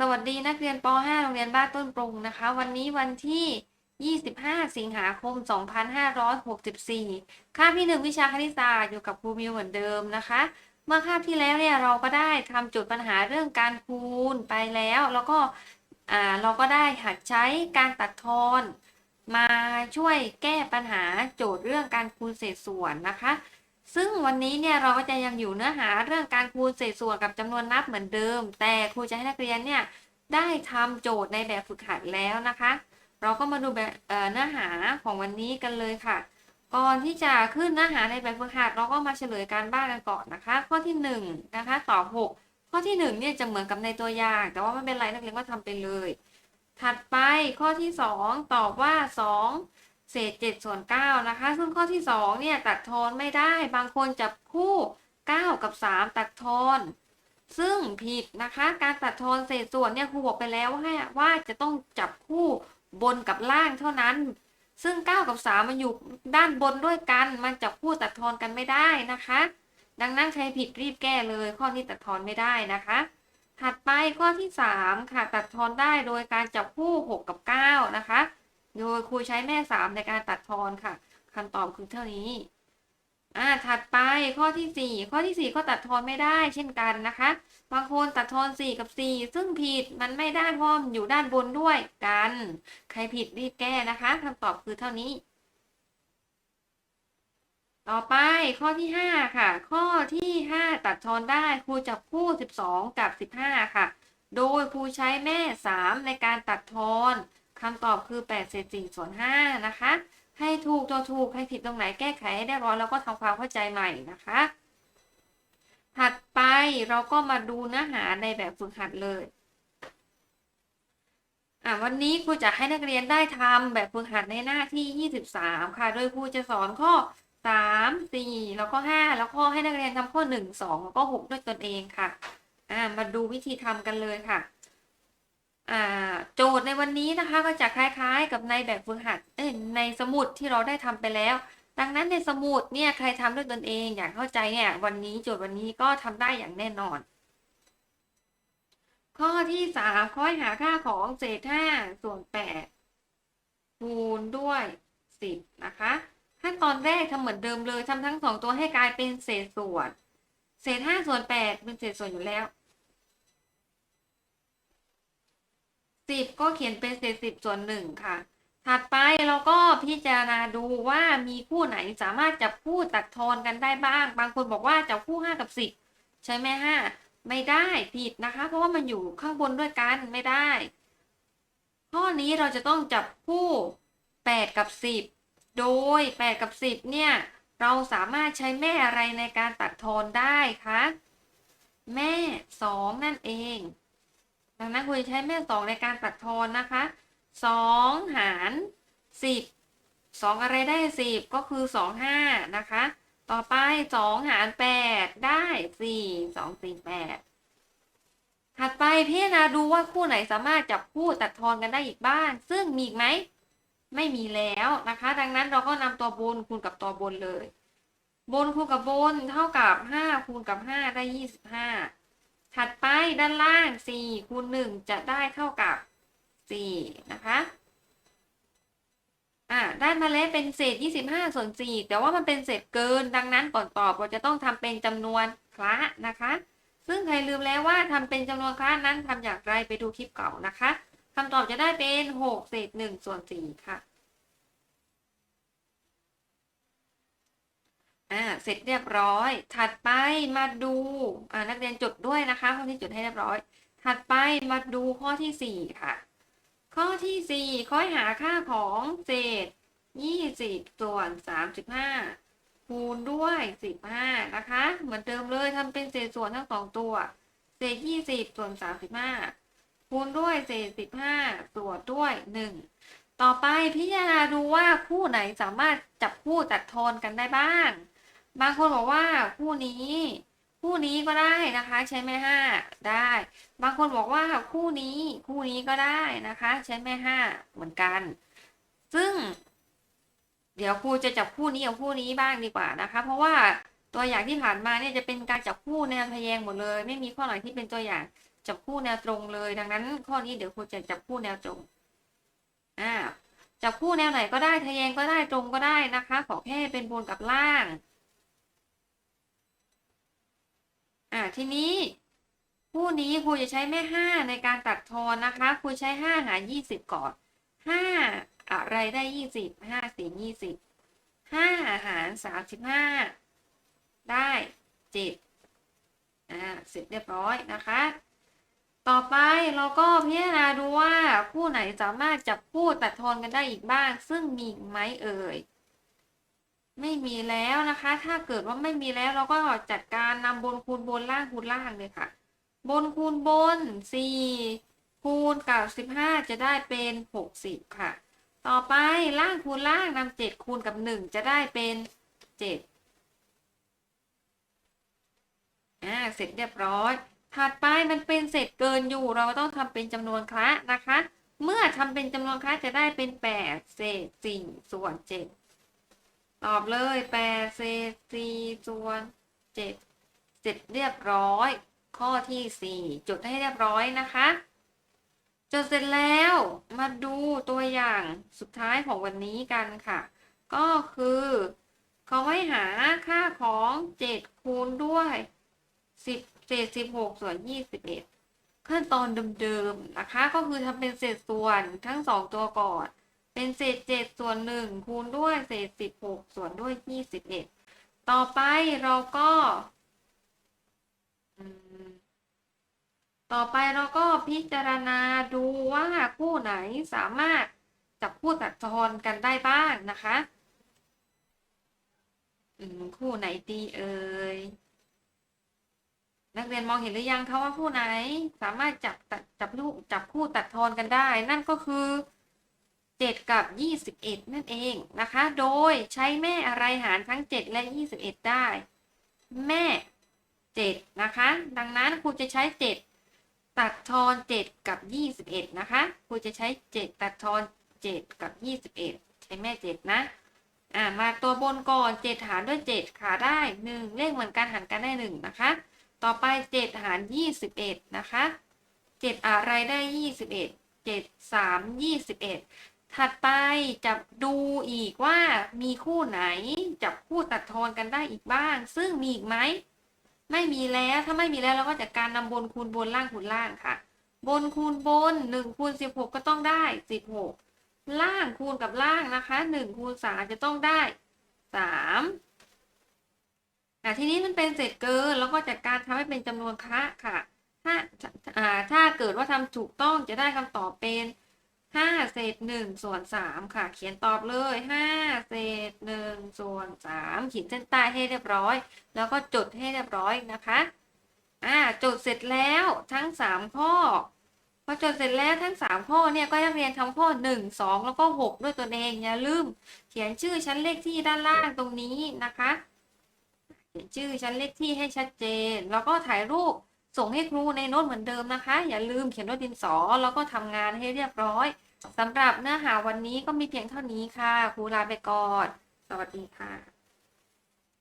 สวัสดีนักเรียนป .5 โรงเรียนบ้านต้นปรุงนะคะ วันนี้วันที่ 25 สิงหาคม 2564 คาบที่ 1 วิชาคณิตศาสตร์อยู่กับครูมิวเหมือนเดิมนะคะ เมื่อคาบที่แล้วเนี่ยเราก็ได้ทำโจทย์ปัญหาเรื่องการคูณไปแล้ว แล้วก็อ่าเราก็ได้หัดใช้การตัดทอน มาช่วยแก้ปัญหาโจทย์เรื่องการคูณเศษส่วนนะคะ ซึ่งวันนี้เนี่ยเราก็จะยังอยู่เนื้อหาเรื่องการคูณเศษส่วนกับจำนวนนับเหมือนเดิม แต่ครูจะให้นักเรียนเนี่ยได้ทำโจทย์ในแบบฝึกหัดแล้วนะคะ เราก็มาดูแบบเเนื้อหาของวันนี้กันเลยค่ะ ก่อนที่จะขึ้นเนื้อหาในแบบฝึกหัด เราก็มาเฉลยการบ้านกันก่อนนะคะ ข้อที่หนึ่งนะคะตอบหกข้อที่หนึ่งเนี่ยจะเหมือนกับในตัวอย่าง แต่ว่าไม่เป็นไรนักเรียนก็ทำไปเลย ถัดไปข้อที่สองตอบว่าสอง เศษเจ็ดส่วนเก้านะคะ ซึ่งข้อที่สองเนี่ย ตัดทอนไม่ได้ บางคนจับคู่เก้ากับสามตัดทอน ซึ่งผิดนะคะ การตัดทอนเศษส่วนเนี่ยครูบอกไปแล้วว่าว่าจะต้องจับคู่บนกับล่างเท่านั้น ซึ่ง 9 กับ 3 มันอยู่ด้านบนด้วยกัน มันจับคู่ตัดทอนกันไม่ได้นะคะ ดังนั้นใครผิดรีบแก้เลย ข้อนี้ตัดทอนไม่ได้นะคะ ถัดไปข้อที่ 3 ค่ะ ตัดทอนได้โดยการจับคู่ 6 กับ 9 นะคะ โดยครูใช้แม่3ในการตัดทอนค่ะคำตอบคือเท่านี้ อ่า ถัดไปข้อที่ 4 ข้อที่ 4 ก็ตัดทอนไม่ได้เช่นกันนะคะ บางคนตัดทอน 4 กับ 4 ซึ่งผิดมันไม่ได้เพราะมันอยู่ด้านบนด้วยกัน ใครผิดรีบแก้นะคะคำตอบคือเท่านี้ ต่อไปข้อที่ 5 ค่ะ ข้อที่ 5 ตัดทอนได้ครูจับคู่ 12 กับ 15 ค่ะ โดยครูใช้แม่ 3 ในการตัดทอน คำตอบคือ8เศษ4ส่วน5นะคะ ให้ถูกตัวถูก ให้ผิดตรงไหนแก้ไขให้ได้ร้อยแล้วก็ทำความเข้าใจใหม่นะคะ ถัดไปเราก็มาดูเนื้อหาในแบบฝึกหัดเลย อะวันนี้ครูจะให้นักเรียนได้ทำแบบฝึกหัดในหน้าที่ 23 ค่ะ โดยครูจะสอนข้อ 3 4 แล้วก็ 5 แล้วก็ให้นักเรียนทำข้อ 1 2 แล้วก็ 6 ด้วยตนเองค่ะ อ่ามาดูวิธีทำกันเลยค่ะ โจทย์ในวันนี้นะคะก็จะคล้ายๆ กับในแบบฝึกหัดในสมุดที่เราได้ทำไปแล้ว ดังนั้นในสมุดเนี่ยใครทำด้วยตนเองอยากเข้าใจเนี่ยวันนี้โจทย์วันนี้ก็ทำได้อย่างแน่นอน ข้อที่สามข้อให้หาค่าของเศษห้าส่วนแปดคูณด้วยสิบนะคะขั้นตอนแรกทำเหมือนเดิมเลยทำทั้งสองตัวให้กลายเป็นเศษส่วน เศษห้าส่วนแปดเป็นเศษส่วนอยู่แล้ว สิบก็เขียนเป็นเศษสิบส่วนหนึ่งค่ะ ถัดไปเราก็พิจารณาดูว่ามีคู่ไหนสามารถจับคู่ตัดทอนกันได้บ้าง บางคนบอกว่าจับคู่ห้ากับสิบใช่ไหมฮะไม่ได้ผิดนะคะ เพราะว่ามันอยู่ข้างบนด้วยกันไม่ได้ ข้อนี้เราจะต้องจับคู่แปดกับสิบโดยแปดกับสิบเนี่ยเราสามารถใช้แม่อะไรในการตัดทอนได้คะแม่สองนั่นเอง ดังนั้นคุณจะใช้แม่สองในการตัดทอนนะคะสองหารสิบสองอะไรได้สิบก็คือสองห้านะคะ ต่อไปสองหารแปดได้สี่สองสี่แปดถัดไปพิจารณาดูว่าคู่ไหนสามารถจับคู่ตัดทอนกันได้อีกบ้าง ซึ่งมีอีกไหม ไม่มีแล้วนะคะ ดังนั้นเราก็นำตัวบนคูณกับตัวบนเลย บนคูณกับบนเท่ากับห้าคูณกับห้าได้ยี่สิบห้า ถัดไปด้านล่างสี่คูณหนึ่งจะได้เท่ากับสี่นะคะ อ่าได้มาแล้วเป็นเศษ 25 ส่วน 4 แต่ว่ามันเป็นเศษเกิน ดังนั้นก่อนตอบเราจะต้องทำเป็นจำนวนคละนะคะ ซึ่งใครลืมแล้วว่าทำเป็นจำนวนคละนั้นทำอย่างไรไปดูคลิปเก่านะคะคำตอบจะได้เป็น 6 เศษ 1 ส่วน 4 ค่ะ อ่าเสร็จเรียบร้อย ถัดไปมาดูอ่านักเรียนจดด้วยนะคะข้อที่จดให้เรียบร้อย ถัดไปมาดูข้อที่ 4 ค่ะ ข้อที่4ข้อให้หาค่าของเศษ 20 ส่วน 35 คูณด้วย 15 นะคะ เหมือนเดิมเลยทำเป็นเศษส่วนทั้งสองตัว เศษ 20 ส่วน 35 คูณด้วยเศษ 15 ส่วนด้วย 1ต่อไปพิจารณาดูว่าคู่ไหนสามารถจับคู่ตัดโทนกันได้บ้าง บางคนบอกว่าคู่นี้คู่นี้ก็ได้นะคะ ใช้แม่ห้าได้ บางคนบอกว่าคู่นี้คู่นี้ก็ได้นะคะ ใช้แม่ห้าเหมือนกัน ซึ่ง เดี๋ยวครูจะจับคู่นี้กับคู่นี้บ้างดีกว่านะคะ เพราะว่าตัวอย่างที่ผ่านมาเนี่ยจะเป็นการจับคู่ในอันพยงหมดเลย ไม่มีข้อไหนที่เป็นตัวอย่างจับคู่แนวตรงเลย ดังนั้น ข้อนี้เดี๋ยวครูจะจับคู่แนวตรงอ่าจับคู่แนวไหนก็ได้ทะแยงก็ได้ตรงก็ได้นะคะ ขอแค่เป็นบนกับล่าง อ่าทีนี้คู่นี้ครูจะใช้แม่ห้าในการตัดทอนนะคะครูใช้ห้าหารยี่สิบก่อนห้าอะไรได้ยี่สิบห้าสี่ยี่สิบห้าหารสามสิบห้าได้เจ็ดอ่าเสร็จเรียบร้อยนะคะ ต่อไปเราก็พิจารณาดูว่าคู่ไหนสามารถจับคู่ตัดทอนกันได้อีกบ้าง ซึ่งมีไหมเอ่ยไม่มีแล้วนะคะ ถ้าเกิดว่าไม่มีแล้วเราก็จัดการ บนคูณบนล่างคูณล่างเลยค่ะ บนคูณบน4คูณกับ15จะได้เป็น60ค่ะ ต่อไปล่างคูณล่างนำ7คูณกับ1จะได้เป็น7อ่าเสร็จเรียบร้อย ถัดไปมันเป็นเศษเกินอยู่เราต้องทำเป็นจำนวนคละนะคะ เมื่อทำเป็นจำนวนคละจะได้เป็น8เศษ4ส่วน7ตอบเลย8เศษ4ส่วน7 เสร็จเรียบร้อย ข้อที่ 4 จดให้เรียบร้อยนะคะ จดเสร็จแล้วมาดูตัวอย่างสุดท้ายของวันนี้กันค่ะ ก็คือเขาให้หาค่าของ 7 คูณด้วย 10เศษ16 ส่วน 21 ขั้นตอนเดิมๆนะคะ ก็คือทำเป็นเศษส่วนทั้ง 2 ตัวก่อน เป็นเศษ 7 ส่วน 1 คูณด้วยเศษ 16 ส่วนด้วย 21 ต่อไปเราก็อืม ต่อไปเราก็พิจารณาดูว่าคู่ไหนสามารถจับคู่ตัดทอนกันได้บ้างนะคะคู่ไหนดีเอ่ยนักเรียนมองเห็นหรือยังคะว่าคู่ไหนสามารถจับตัดจับลูกจับคู่ตัดทอนกันได้ นั่นก็คือเจ็ดกับยี่สิบเอ็ดนั่นเองนะคะ โดยใช้แม่อะไรหารทั้งเจ็ดและยี่สิบเอ็ดได้ แม่เจ็ดนะคะ ดังนั้นครูจะใช้เจ็ด ตัดทอนเจ็ดกับยี่สิบเอ็ดนะคะครูจะใช้เจ็ดตัดทอนเจ็ดกับยี่สิบเอ็ดใช้แม่เจ็ดนะ อ่า มาตัวบนก่อนเจ็ดหารด้วยเจ็ดขาได้หนึ่งเลขเหมือนกันหารกันได้หนึ่งนะคะ ต่อไปเจ็ดหารยี่สิบเอ็ดนะคะเจ็ดอะไรได้ยี่สิบเอ็ดเจ็ดสามยี่สิบเอ็ดถัดไปจะดูอีกว่ามีคู่ไหน จับคู่ตัดทอนกันได้อีกบ้าง ซึ่งมีอีกไหม ไม่มีแล้วถ้าไม่มีแล้วเราก็จัดการนำบนคูณบนล่างคูณล่างค่ะ บนคูณบนหนึ่งคูณสิบหกก็ต้องได้สิบหกล่างคูณกับล่างนะคะหนึ่งคูณสามจะต้องได้สามอะทีนี้มันเป็นเศษเกินแล้วก็จัดการทำให้เป็นจำนวนคะค่ะ ถ้าอ่าถ้าเกิดว่าทำถูกต้องจะได้คำตอบเป็น ห้าเศษหนึ่งส่วนสามค่ะ เขียนตอบเลยห้าเศษหนึ่งส่วนสามขีดเส้นใต้ให้เรียบร้อย แล้วก็จดให้เรียบร้อยนะคะอ่าจดเสร็จแล้วทั้งสามข้อพอจดเสร็จแล้วทั้งสามข้อเนี่ยก็นักเรียนทำข้อหนึ่งสองแล้วก็หกด้วยตัวเองอย่าลืม เขียนชื่อชั้นเลขที่ด้านล่างตรงนี้นะคะ เขียนชื่อชั้นเลขที่ให้ชัดเจน แล้วก็ถ่ายรูปส่งให้ครูในโน้ตเหมือนเดิมนะคะ อย่าลืมเขียนด้วยดินสอแล้วก็ทำงานให้เรียบร้อย สำหรับเนื้อหาวันนี้ก็มีเพียงเท่านี้ค่ะ ครูลาไปก่อน สวัสดีค่ะ